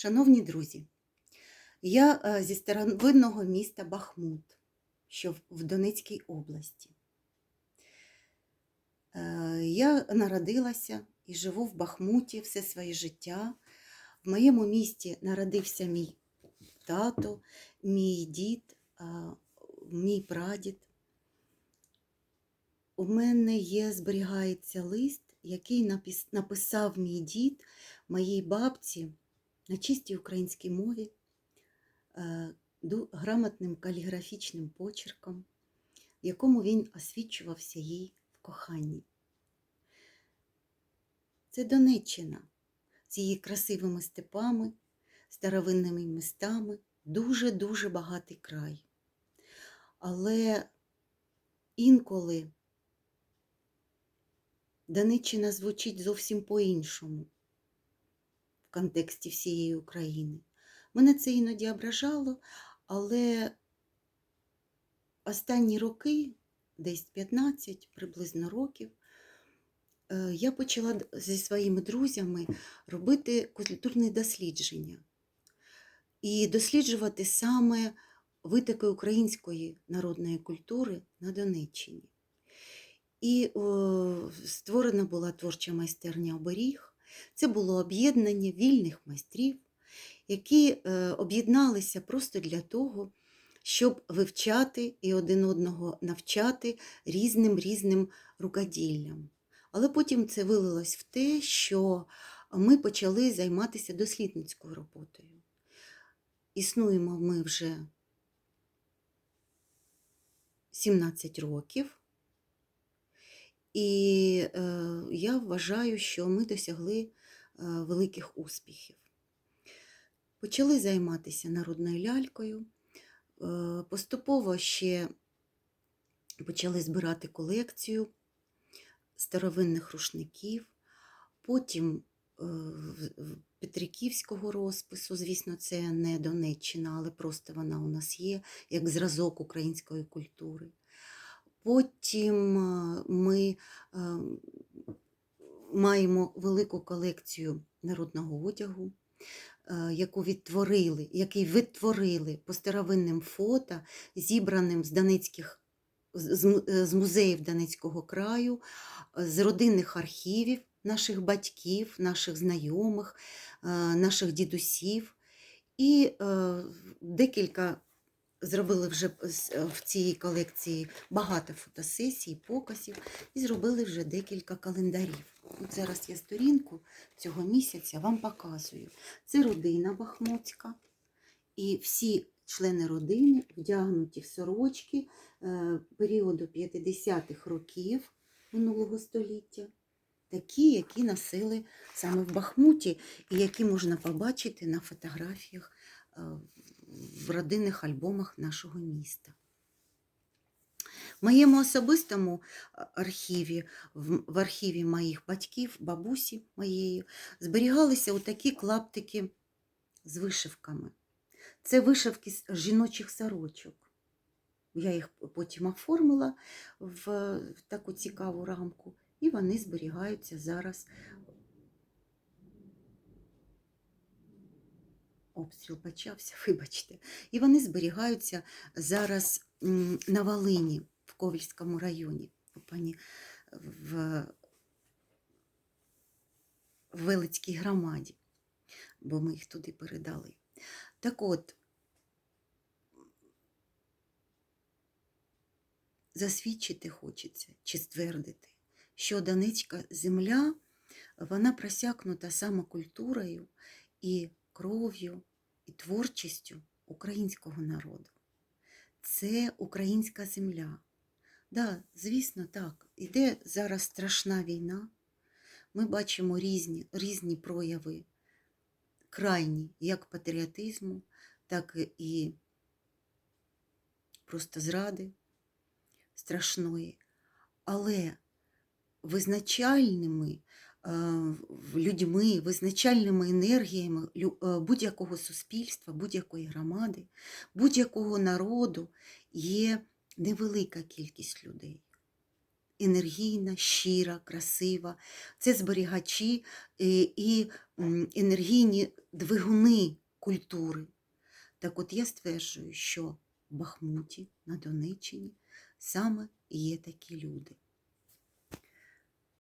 Шановні друзі, я е, зі старовинного міста Бахмут, що в- Донецькій області. Е, Я народилася і живу в Бахмуті все своє життя. В моєму місті народився мій тато, мій дід, мій прадід. У мене є, зберігається лист, який написав мій дід моїй бабці на чистій українській мові, е, грамотним каліграфічним почерком, в якому він освічувався їй в коханні. Це Донеччина з її красивими степами, старовинними містами, дуже-дуже багатий край. Але інколи Донеччина звучить зовсім по-іншому в контексті всієї України. Мене це іноді ображало, але останні роки, десь 15 приблизно років, е, я почала зі своїми друзями робити культурні дослідження і досліджувати саме витоки української народної культури на Донеччині. І о, створена була творча майстерня оберіг. Це було об'єднання вільних майстрів, які е, об'єдналися просто для того, щоб вивчати і один одного навчати різним різним рукоділлям. Але потім це вилилось в те, що ми почали займатися дослідницькою роботою. Існуємо ми вже 17 років. І е, я вважаю, що ми досягли е, великих успіхів. Почали займатися народною лялькою, е, поступово ще почали збирати колекцію старовинних рушників, потім е, Петриківського розпису, звісно, це не Донеччина, але просто вона у нас є як зразок української культури. Потім е, ми е, маємо велику колекцію народного одягу, е, яку відтворили, який відтворили по старовинним фото, зібраним з Донецьких з- з му- з музеїв Донецького краю, з родинних архівів наших батьків, наших знайомих, наших дідусів. І декілька зробили вже е, в цій колекції багато фотосесій, показів і зробили вже декілька календарів. От зараз я сторінку цього місяця вам показую. Це родина Бахмутська, і всі члени родини вдягнуті в сорочки е, періоду 50-х років минулого століття, такі, які носили саме в Бахмуті, і які можна побачити на фотографіях е, в родинних альбомах нашого міста. В моєму особистому архіві, в архіві моїх батьків, бабусі моєї, зберігалися отакі клаптики з вишивками. Це вишивки з жіночих сорочок. Я їх потім оформила в таку цікаву рамку, і вони зберігаються зараз. Обстріл почався, вибачте. І вони зберігаються зараз на Волині, в Ковільському районі, пані в, Велицькій громаді, бо ми їх туди передали. Так от, засвідчити хочеться чи ствердити, що Донецька земля вона просякнута саме культурою і кров'ю, і творчістю українського народу. Це українська земля. Да, звісно, так, іде зараз страшна війна. Ми бачимо різні, різні прояви крайні як патріотизму, так і просто зради страшної. Але визначальними людьми, визначальними енергіями е, будь-якого суспільства, будь-якої громади, будь-якого народу є невелика кількість людей. енергійна, щира, красива. Це зберігачі е, і енергійні двигуни культури. Так от я стверджую, що в Бахмуті на Донеччині саме є такі люди.